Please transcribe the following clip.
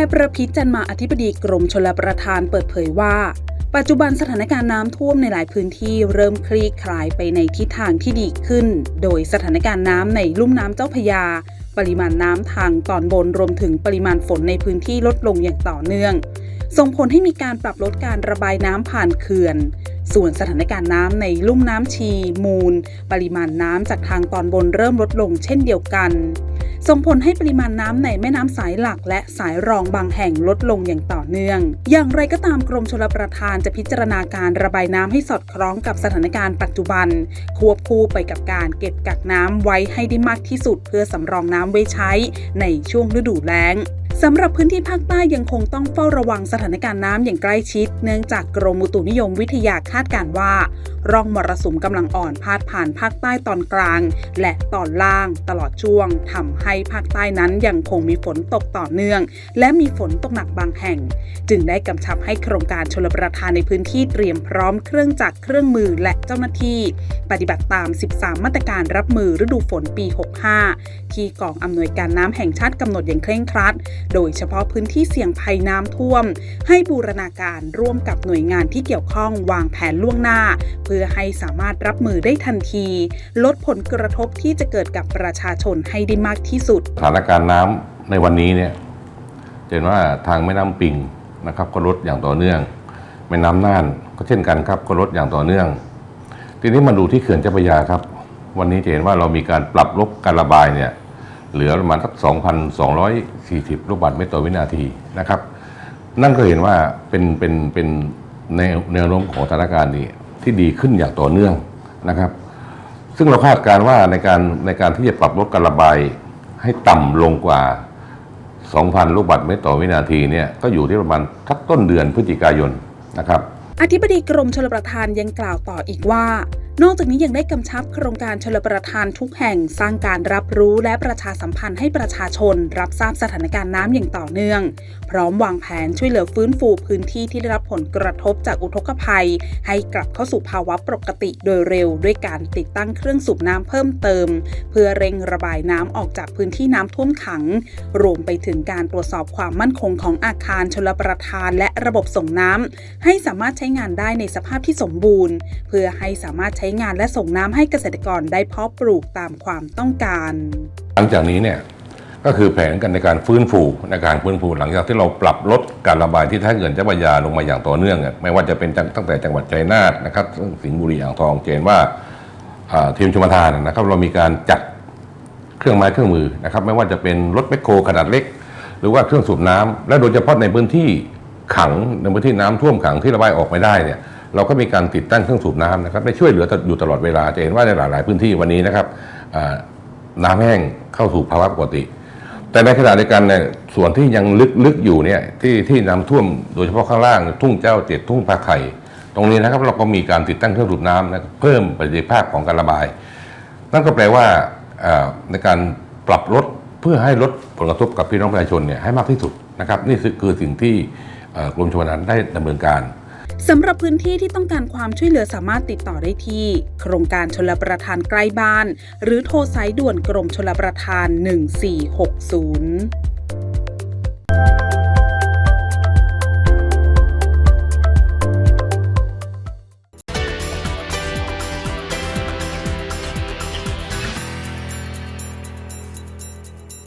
ายประพิษจันมาอธิบดีกรมชลประทานเปิดเผยว่า ปัจจุบันสถานการณ์น้ำท่วมในหลายพื้นที่เริ่มคลี่คลายไปในทิศทางที่ดีขึ้น โดยสถานการณ์น้ำในลุ่มน้ำเจ้าพยา ปริมาณน้ำทางตอนบนรวมถึงปริมาณฝนในพื้นที่ลดลงอย่างต่อเนื่อง ส่งผลให้มีการปรับลดการระบายน้ำผ่านเขื่อน ส่วนสถานการณ์น้ำในลุ่มน้ำชี มูล ปริมาณน้ำจากทางตอนบนเริ่มลดลงเช่นเดียวกัน ส่งผลให้ปริมาณน้ำในแม่น้ำสายหลัก และสายรองบางแห่งลดลงอย่างต่อเนื่อง อย่างไรก็ตามกรมชลประทานจะพิจารณาการระบายน้ำให้สอดคล้องกับสถานการณ์ปัจจุบัน ควบคู่ไปกับการเก็บกักน้ำไว้ให้ได้มากที่สุด เพื่อสำรองน้ำไว้ใช้ในช่วงฤดูแล้ง สำหรับพื้นที่ภาคใต้ยังคงต้องเฝ้าระวังสถานการณ์น้ำอย่างใกล้ชิด เนื่องจากกรมอุตุนิยมวิทยาคาดการว่า ร่องมรสุมกำลังอ่อนพาดผ่านภาคใต้ตอนกลาง และตอนล่างตลอดช่วงทำให้ภาคใต้นั้นยังคงมีฝนตกต่อเนื่อง และมีฝนตกหนักบางแห่ง จึงได้กำชับให้โครงการชลประทานในพื้นที่เตรียมพร้อมเครื่องจักรเครื่องมือและเจ้าหน้าที่ ปฏิบัติตาม 13 มาตรการรับมือฤดูฝนปี 65 ที่กองอำนวยการน้ำแห่งชาติกำหนดอย่างเคร่งครัดโดยเฉพาะพื้นที่เสี่ยงภัยน้ำท่วม ให้บูรณาการร่วมกับหน่วยงานที่เกี่ยวข้องวางแผนล่วงหน้า เพื่อให้สามารถรับมือได้ทันที ลดผลกระทบที่จะเกิดกับประชาชนให้ได้มากที่สุด สถานการณ์น้ำในวันนี้เนี่ยเห็นว่าทางแม่น้ำปิงนะครับก็ลดอย่างต่อเนื่อง แม่น้ำน่านก็เช่นกันครับก็ลดอย่างต่อเนื่อง ทีนี้มาดูที่เขื่อนเจ้าพระยาครับ วันนี้จะเห็นว่าเรามีการปรับลดการระบายเนี่ย เหลือประมาณสัก 2,240 ลูกบาศก์เมตรต่อวินาทีนะครับ นั่นก็เห็นว่าเป็นเป็นเป็นในแนวโน้มของสถานการณ์นี้ที่ดีขึ้นอย่างต่อเนื่องนะครับ ซึ่งเราคาดการณ์ว่าในการในการที่จะปรับลดการระบายให้ต่ำลงกว่า 2,000 ลูกบาศก์เมตรต่อวินาทีเนี่ยก็อยู่ที่ประมาณทักต้นเดือนพฤศจิกายนนะครับ อธิบดีกรมชลประทานยังกล่าวต่ออีกว่า นอกจากนี้ยังได้กำชับโครงการชลประทานทุกแห่งสร้างการรับรู้และประชาสัมพันธ์ให้ประชาชน รับทราบสถานการณ์น้ำอย่างต่อเนื่อง พร้อมวางแผนช่วยเหลือฟื้นฟูพื้นที่ที่ได้รับผลกระทบจากอุทกภัย ให้กลับเข้าสู่ภาวะปกติโดยเร็ว ด้วยการติดตั้งเครื่องสูบน้ำเพิ่มเติม เพื่อเร่งระบายน้ำออกจากพื้นที่น้ำท่วมขัง รวมไปถึงการตรวจสอบความมั่นคงของอาคารชลประทาน และระบบส่งน้ำให้สามารถใช้งานได้ในสภาพที่สมบูรณ์ เพื่อให้สามารถใช้งานและส่งน้ำให้เกษตรกรได้เพาะปลูกตามความต้องการ หลังจากนี้เนี่ยก็คือแผนกันในการฟื้นฟูในการฟื้นฟูหลังจากที่เราปรับลดการระบายที่ท่าเขื่อนเจ้าพระยาลงมาอย่างต่อเนื่อง ไม่ว่าจะเป็นตั้งแต่จังหวัดชัยนาทนะครับซึ่งสิงห์บุรีอ่างทองเจนว่าอ่าทีมชมทานนะครับ เรามีการจัดเครื่องไม้เครื่องมือนะครับ ไม่ว่าจะเป็นรถแมคโครขนาดเล็ก หรือว่าเครื่องสูบน้ำและโดยเฉพาะในพื้นที่ขังในพื้นที่น้ำท่วมขังที่ระบายออกไม่ได้เนี่ย เราก็มีการติดตั้งเครื่องสูบน้ำนะครับได้ช่วยเหลืออยู่ตลอดเวลาจะเห็นว่าในหลาย ๆ พื้นที่วันนี้นะครับน้ำแห้งเข้าสู่ภาวะปกติ แต่ในขณะเดียวกันเนี่ยส่วนที่ยังลึกๆอยู่เนี่ยที่ที่น้ำท่วมโดยเฉพาะข้างล่าง ทุ่งเจ้าเจ็ดทุ่งปลาไข่ ตรงนี้นะครับเราก็มีการติดตั้งเครื่องสูบน้ำนะเพิ่มประสิทธิภาพของการระบาย นั่นก็แปลว่าในการปรับลดเพื่อให้ลดผลกระทบกับพี่น้องประชาชนเนี่ยให้มากที่สุดนะครับ นี่คือสิ่งที่กรมชลประทานได้ดำเนินการ สำหรับพื้นที่ที่ต้องการความช่วยเหลือสามารถติดต่อได้ที่ โครงการชลประทานใกล้บ้าน หรือโทรสายด่วนกรมชลประทาน 1460